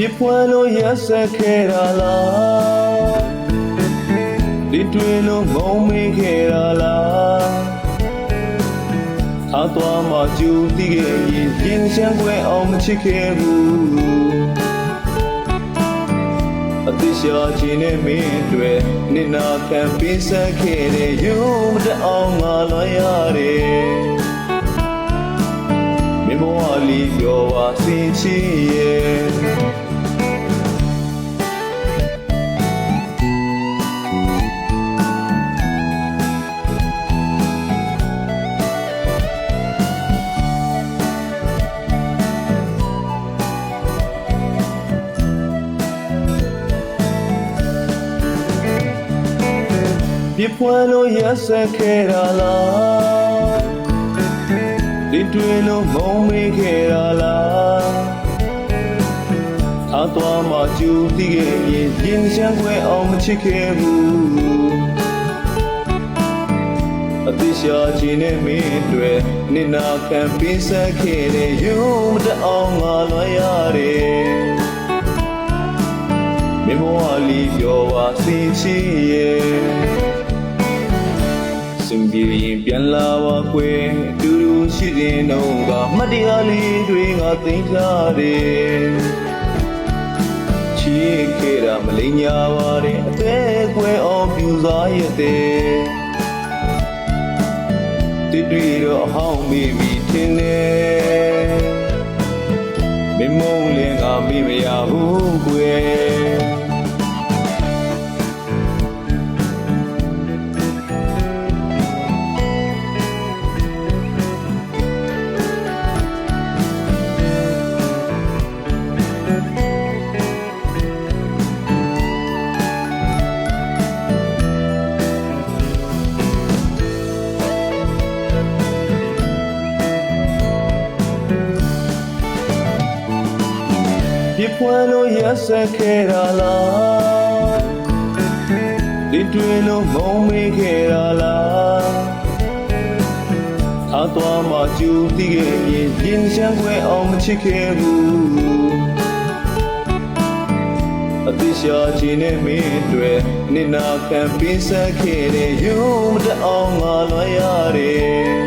ပြပွဲလို့ရက်ဆက်ခဲ့တာလားဒီတွေလို့ငုံမေးခဲ့တာလားအသွားမှကျူတည်ခဲ့ရင်ရင်ချမ်းခွဲအောင်မချစ်ခဲ့ဘူးအသရှာချင်းနဲ့မင်းတွေနင်နာခံပေးဆက်ခဲ့တဲ့ယူမတအောင်ငါလွန်ရတယ်မင်းဘဝလေးပြောပါစင်ချီရဲ့ ပြပွဲလို့ရက်ဆက်ခဲ့တာလားဒီတွေလို့ငုံမေးခဲ့တာလားအသွားမှကျူတည်ခဲ့ရင်ရင်ချမ်းခွဲအောင်မချစ်ခဲ့ဘူးအသရှာချင်းနဲ့မင်းတွေနင်နာခံပေးဆက်ခဲ့တဲ့ယူမတအောင်ငါလွန်ရတယ်မင်းဘဝလေးပြောပါစီချီရဲ့ စင်ပြေရင်ပြန်လာပါကွယ်အတူတူရှိတဲ့နှုံးကမတ်တရားလေးတွေငါသိမ်းထားတယ်ချီးခဲ့တာမလိမ်ညာပါတယ်အသေးကွယ်အောင်ပြူစားရတဲ့တိတွေ့တော့အဟောင်းမိပြီထင်တယ်မင်းမုံလည်းငါမိမရဘူးကွယ် ပြပွဲလို့ရက်ဆက်ခဲ့တာလားဒီတွေလို့ငုံမေးခဲ့တာလားအသွားမှကျူတည်ခဲ့ရင်ရင်ချမ်းခွဲအောင်မချစ်ခဲ့ဘူးအသရှာချင်းနဲ့မင်းတွေနင်နာခံပေးဆက်ခဲ့တဲ့ယူမတအောင်ငါလွန်ရတယ်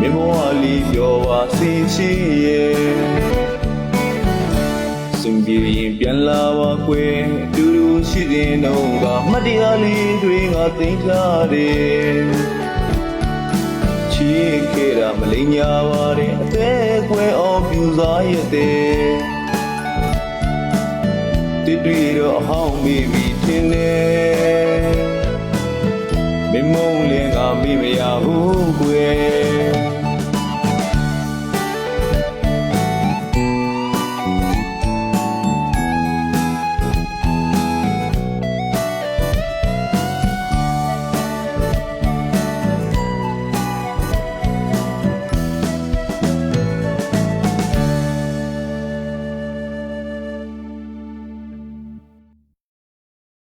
မင်းဘဝလေးပြောပါစီချီရဲ့စ င်ပြေရင်ပြန်လာပါကွယ်အတူတူရှိတဲ့နှုံးကမတ်တရားလေးတွေငါသိမ်းထားတယ်ချီးခဲ့တာမလိမ်ညာပါတယ်အသေးကွယ်အောင်ပြူစားရတဲ့တိတွေ့တော့အဟောင်းမိပြီထင်တယ်